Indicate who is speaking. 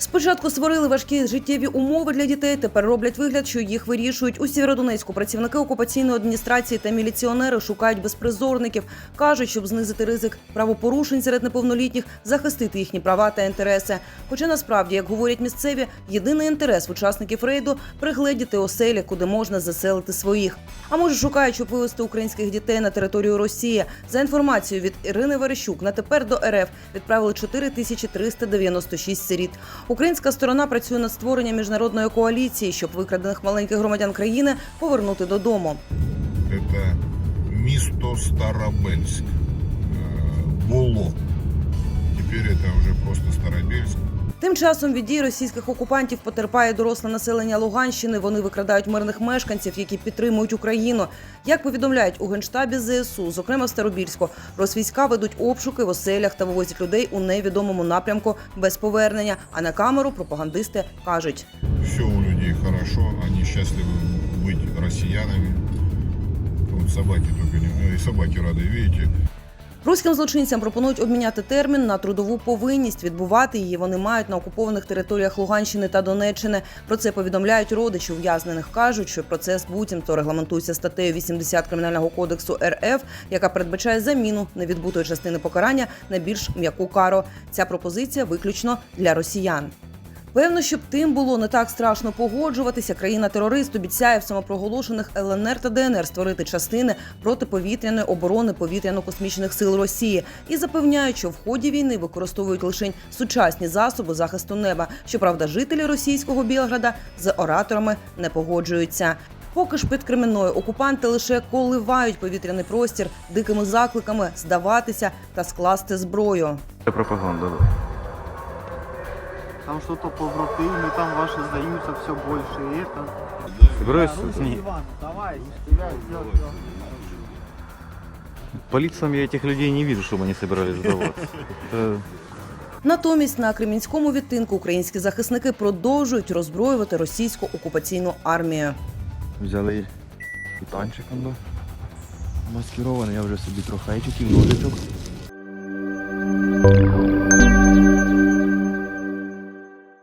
Speaker 1: Спочатку створили важкі життєві умови для дітей. Тепер роблять вигляд, що їх вирішують. У Сєвєродонецьку працівники окупаційної адміністрації та міліціонери шукають безпризорників. кажуть, щоб знизити ризик правопорушень серед неповнолітніх, захистити їхні права та інтереси. Хоча насправді, як говорять місцеві, єдиний інтерес учасників рейду пригледіти оселі, куди можна заселити своїх. А може шукають, щоб вивезти українських дітей на територію Росії. За інформацією від Ірини Верещук, на тепер до РФ відправили 4396 сиріт. Українська сторона працює над створенням міжнародної коаліції, щоб викрадених маленьких громадян країни повернути додому.
Speaker 2: Це місто Старобельськ. Э, Було.
Speaker 1: Тим часом від дій російських окупантів потерпає доросле населення Луганщини. Вони викрадають мирних мешканців, які підтримують Україну. Як повідомляють у генштабі ЗСУ, зокрема в Старобільську, росвійська ведуть обшуки в оселях та вивозять людей у невідомому напрямку без повернення. А на камеру пропагандисти кажуть.
Speaker 2: Все у людей хорошо, они счастливы быть россиянами. Вот собаки только не... э, И собаки рады, видите.
Speaker 1: Руським злочинцям пропонують обміняти термін на трудову повинність. Відбувати її вони мають на окупованих територіях Луганщини та Донеччини. Про це повідомляють родичі ув'язнених. кажуть, що процес буцімто регламентується статтею 80 кримінального кодексу РФ, яка передбачає заміну невідбутої частини покарання на більш м'яку кару. Ця пропозиція виключно для росіян. Певно, щоб тим було не так страшно погоджуватися, країна-терорист обіцяє в самопроголошених ЛНР та ДНР створити частини протиповітряної оборони повітряно-космічних сил Росії і запевняють, що в ході війни використовують лише сучасні засоби захисту неба. Щоправда, жителі російського Білграда з ораторами не погоджуються. Поки ж під Кременною окупанти лише коливають повітряний простір дикими закликами здаватися та скласти зброю.
Speaker 3: Пропаганда
Speaker 4: Там что-то побратимы, там ваши сдаются все больше. И это...
Speaker 3: Собираюсь
Speaker 4: Да, ну,
Speaker 3: с ней.
Speaker 4: Иван, давай, не стреляй, сделай, сделай.
Speaker 3: По лицам я этих людей не вижу, чтобы они собирались сдаваться. Это
Speaker 1: Натомість на кремінському відтинку українські захисники продовжують роззброювати російську окупаційну армію.
Speaker 5: Взяли і танчик да. маскирований, я вже собі трофейчик і ножичок.